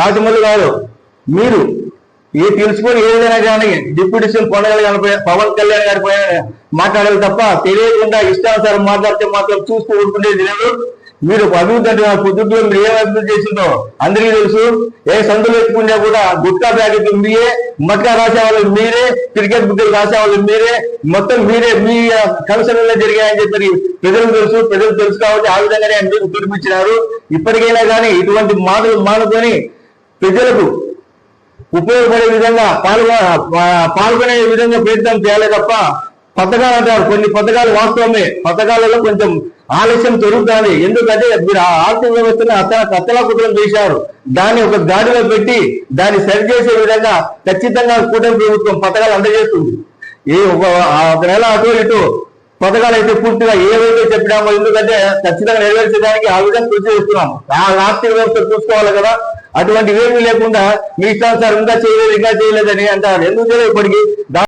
రాజమౌళి గారు మీరు ఏ తెలుసుకొని ఏదైనా కానీ డిప్యూటీ సీఎం కొండగల్ పవన్ కళ్యాణ్ గారి మాట్లాడాలి తప్ప తెలియకుండా ఇష్టానుసారం మాట్లాడితే మాత్రం చూస్తూ ఉంటుండేది లేదు మీరు అభివృద్ధి అంటే పొద్దుట్లో మీరు ఏం అభివృద్ధి చేసిందో అందరికీ తెలుసు. ఏ సందులు ఎత్తుకున్నా కూడా గుట్కా ప్యాకెట్లు మీరే మట్కా రాసేవాళ్ళు మీరే క్రికెట్ బుద్ధులు రాసేవాళ్ళు మీరే మొత్తం మీరే మీ కమిషన్లో జరిగాయని చెప్పి ప్రజలకు తెలుసు. ప్రజలు తెలుసు కాబట్టి ఆ విధంగానే అందరూ పిలిపించినారు ఇప్పటికైనా కానీ ఇటువంటి మాటలు మానుకొని ప్రజలకు ఉపయోగపడే విధంగా పాల్గొ పాల్గొనే విధంగా ప్రయత్నం చేయాలి తప్ప పథకాలు అంటారు. కొన్ని పథకాలు వాస్తవమే. పథకాలలో కొంచెం ఆలస్యం జరుగుతుంది. ఎందుకంటే మీరు ఆ ఆర్థిక వ్యవస్థను అతను కత్తల కుటుంబం చేశారు. దాన్ని ఒక గాడిలో పెట్టి దాన్ని సరిచేసే విధంగా ఖచ్చితంగా కూటమి ప్రభుత్వం పథకాలు అందజేస్తుంది. ఏ ఒక నెల అటు ఇటు పథకాలు అయితే పూర్తిగా ఏవైతే చెప్పినామో ఎందుకంటే ఖచ్చితంగా నెరవేర్చడానికి ఆ విధంగా కృషి చేస్తున్నాము. ఆ ఆర్థిక వ్యవస్థ చూసుకోవాలి కదా. అటువంటి ఏమీ లేకుండా మీ ఇష్టానుసారం ఇంకా చేయలేదు ఇంకా చేయలేదని అంటారు. ఎందుకు చేయలేదు ఇప్పటికీ?